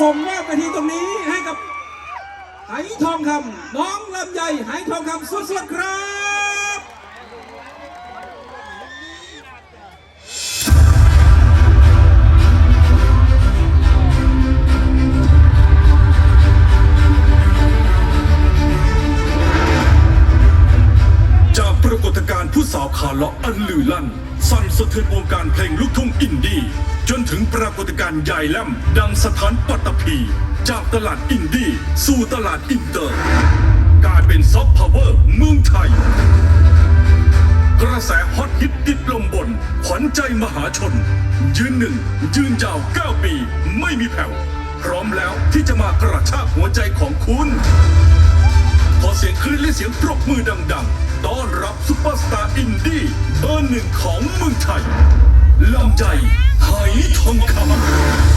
ส่งมอบไปทีตรงนี้ให้กับไหทองคำน้องลำไยไหทองคำสุดๆครับจากปรากฏการณ์ผู้สาวขาเลาะอันลือลั่น สะเทือนวงการเพลงลูกทุ่งอินดี้จนถึงปรากฏการณ์ใหญ่แล่มดังสถานปัตตภีจากตลาดอินดี้สู่ตลาดอินเตอร์กลายเป็นซอฟต์พาวเวอร์เมืองไทย กระแสฮอตฮิตติดลมบน ขวัญใจมหาชน ยืนหนึ่ง ยืนยาว9ปี ไม่มีแผ่ว พร้อมแล้วที่จะมากระชากหัวใจของคุณ อเสียงคลื่นและเสียงปรบมือดังๆ ต้อนรับซุปเปอร์สตาร์อินดี้เบอร์หนึ่งของเมืองไทยลำใจไหทองคำ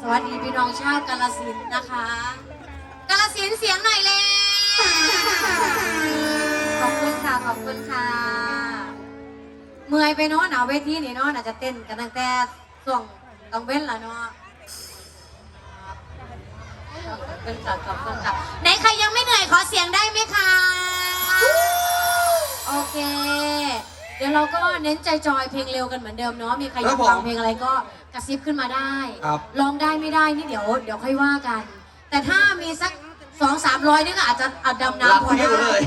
สวัสดีพี่น้องชาวกาลสินนะคะ กาลสินเสียงหน่อยเลยขอบคุณค่ะขอบคุณค่ะ เมื่อยไปเนาะหนาวเวทีนี่เนาะอาจจะเต้นกันตั้งแต่ช่วงต้องเว้นละเนาะขอบคุณค่ะขอบคุณค่ะไหนใครยังไม่เหนื่อยขอเสียงได้ไหม เดี๋ยวเราก็เน้นใจจอยเพลงเร็วกันเหมือนเดิมเนาะมีใครอยากฟังเพลงอะไรก็กระซิบขึ้นมาได้ครับ ร้องได้ไม่ได้นี่เดี๋ยวเดี๋ยวค่อยว่ากัน แต่ถ้ามีสักสองสามร้อยนี่ก็อาจจะเอาดำรักน้ำพอพี่ได้เลย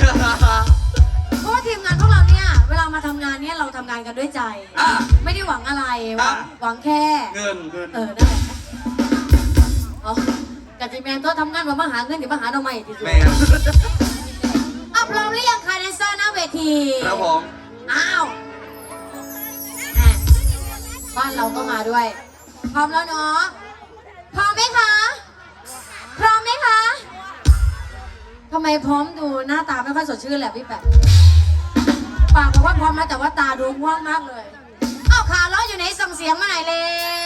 เพราะว่าทีมงานพวกเราเนี่ย เวลามาทำงานเนี่ยเราทำงานกันด้วยใจ อะไม่ได้หวังอะไรคหรัวับงหวังแค่ เงินเงิน เออนั่นแหละอ๋อกะจิแมนตัวทำงานมามาหาเงินเดี๋ยวมาหาเราใหม่ที่สุดแม่อะพร้อมหรือยังคะแดนเซอร์หน้าเวที ครับผม อ้าวบ้านเราก็มาด้วย พร้อมแล้วเนาะ พร้อมไหมคะ พร้อมไหมคะทำไมพร้อมดูหน้าตาไม่ค่อยสดชื่นแหละพี่แปะปากบอกว่าพร้อมนะแต่ว่าตาดูง่วงมากเลยเอ้าขาล้ออยู่ไหนส่งเสียงมาหน่อยเลย